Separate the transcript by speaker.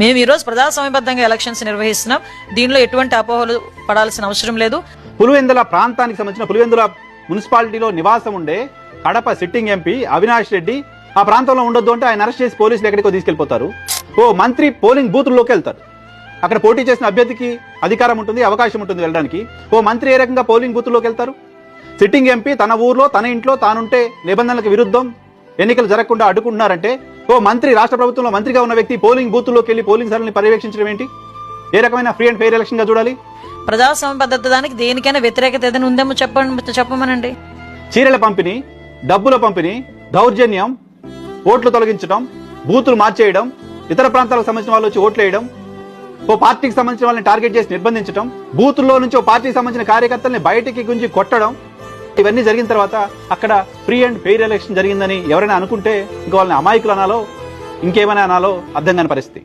Speaker 1: మేము ఈరోజు ప్రజాస్వామ్యబద్ధంగా ఎలక్షన్స్ నిర్వహిస్తున్నాం. దీనిలో ఎటువంటి అపోహలు పడాల్సిన అవసరం లేదు.
Speaker 2: పులివెందుల ప్రాంతానికి సంబంధించిన పులివెందుల మున్సిపాలిటీలో నివాసం ఉండే కడప సిట్టింగ్ ఎంపీ అవినాష్ రెడ్డి ఆ ప్రాంతంలో ఉండొద్దు అంటే ఆయన అరెస్ట్ చేసి పోలీసులు ఎక్కడికో తీసుకెళ్ళిపోతారు ఓ మంత్రి పోలింగ్ బూత్లోకి వెళ్తారు. అక్కడ పోటీ చేసిన అభ్యర్థికి అధికారం ఉంటుంది అవకాశం ఉంటుంది వెళ్ళడానికి. ఓ మంత్రి ఏ రకంగా పోలింగ్ బూత్లోకి వెళ్తారు? సిట్టింగ్ ఎంపీ తన ఊర్లో తన ఇంట్లో తానుంటే నిబంధనలకు విరుద్ధం. ఎన్నికలు జరగకుండా అడ్డుకుంటున్నారంటే ఓ మంత్రి రాష్ట్ర ప్రభుత్వంలో మంత్రిగా ఉన్న వ్యక్తి పోలింగ్ బూత్లోకి వెళ్ళి పోలింగ్ సరళిని పర్యవేక్షించడం ఏంటి? ఏ రకమైన ఫ్రీ అండ్ ఫెయిర్ ఎలక్షన్గా చూడాలి?
Speaker 1: ప్రజాస్వామ్యబద్ధత దానికి దేనికైనా వ్యతిరేకత ఏదైనా ఉందేమో చెప్పండి చెప్పమనండి.
Speaker 2: చీరల పంపిణీ డబ్బుల పంపిణీ దౌర్జన్యం ఓట్లు తొలగించడం బూతులు మార్చేయడం ఇతర ప్రాంతాలకు సంబంధించిన వాళ్ళు వచ్చి ఓట్లు వేయడం ఓ పార్టీకి సంబంధించిన వాళ్ళని టార్గెట్ చేసి నిర్బంధించడం బూతుల్లో నుంచి ఓ పార్టీకి సంబంధించిన కార్యకర్తల్ని బయటికి గుంజి కొట్టడం ఇవన్నీ జరిగిన తర్వాత అక్కడ ఫ్రీ అండ్ ఫెయిర్ ఎలక్షన్ జరిగిందని ఎవరైనా అనుకుంటే ఇంకా వాళ్ళని అమాయకులు అనాలో ఇంకేమైనా అనాలో అర్థం కాని పరిస్థితి.